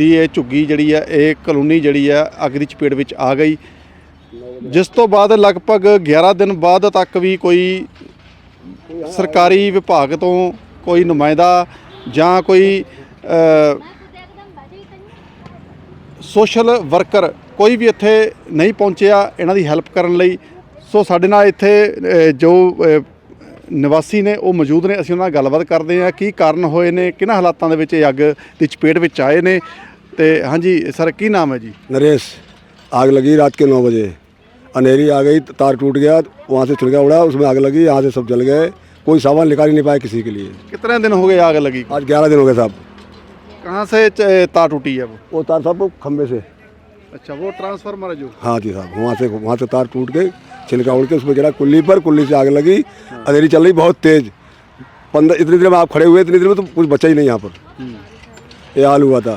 ਦੀ ਇਹ ਝੁੱਗੀ ਜਿਹੜੀ ਹੈ ਇਹ ਕਲੋਨੀ ਜਿਹੜੀ ਹੈ ਅੱਗ ਦੀ ਚਪੇਟ ਵਿੱਚ ਆ ਗਈ। ਜਿਸ ਤੋਂ ਬਾਅਦ ਲਗਭਗ 11 ਦਿਨ ਬਾਅਦ ਤੱਕ ਵੀ ਕੋਈ ਸਰਕਾਰੀ ਵਿਭਾਗ ਤੋਂ ਕੋਈ ਨੁਮਾਇੰਦਾ ਜਾਂ ਕੋਈ ਸੋਸ਼ਲ ਵਰਕਰ ਕੋਈ ਵੀ ਇੱਥੇ ਨਹੀਂ ਪਹੁੰਚਿਆ ਇਹਨਾਂ ਦੀ ਹੈਲਪ ਕਰਨ ਲਈ। ਸੋ ਸਾਡੇ ਨਾਲ ਇੱਥੇ ਜੋ ਨਿਵਾਸੀ ਨੇ ਉਹ ਮੌਜੂਦ ਨੇ, ਅਸੀਂ ਉਹਨਾਂ ਨਾਲ ਗੱਲਬਾਤ ਕਰਦੇ ਹਾਂ। ਕੀ ਕਾਰਨ ਹੋਏ ਨੇ, ਕਿਹਨਾਂ ਹਾਲਾਤਾਂ ਦੇ ਵਿੱਚ ਇਹ ਅੱਗ ਦੀ ਚਪੇਟ ਵਿੱਚ ਆਏ ਨੇ? ਤੇ ਹਾਂਜੀ ਸਰ ਕੀ ਨਾਮ ਹੈ ਜੀ नरेश आग लगी रात के नौ बजे अंधेरी आ गई तार टूट गया वहाँ से छिलका उड़ा उसमें आग लगी यहाँ से सब जल गए कोई सामान निकाल ही नहीं पाए किसी के लिए कितने दिन हो गए आग लगी आज ग्यारह दिन हो गए साहब कहाँ से च- तार टूटी है वो वो तार सब खम्भे से अच्छा वो ट्रांसफार्मर है जो हाँ जी साहब वहाँ से वहाँ से तार टूट गए छिलका उड़ के उसमें गिरा कुल्ली पर कुल्ली से आग लगी अंधेरी चल रही बहुत तेज पंद्रह इतनी देर में आप खड़े हुए इतनी देर में तो कुछ बचा ही नहीं यहाँ पर ये हाल हुआ था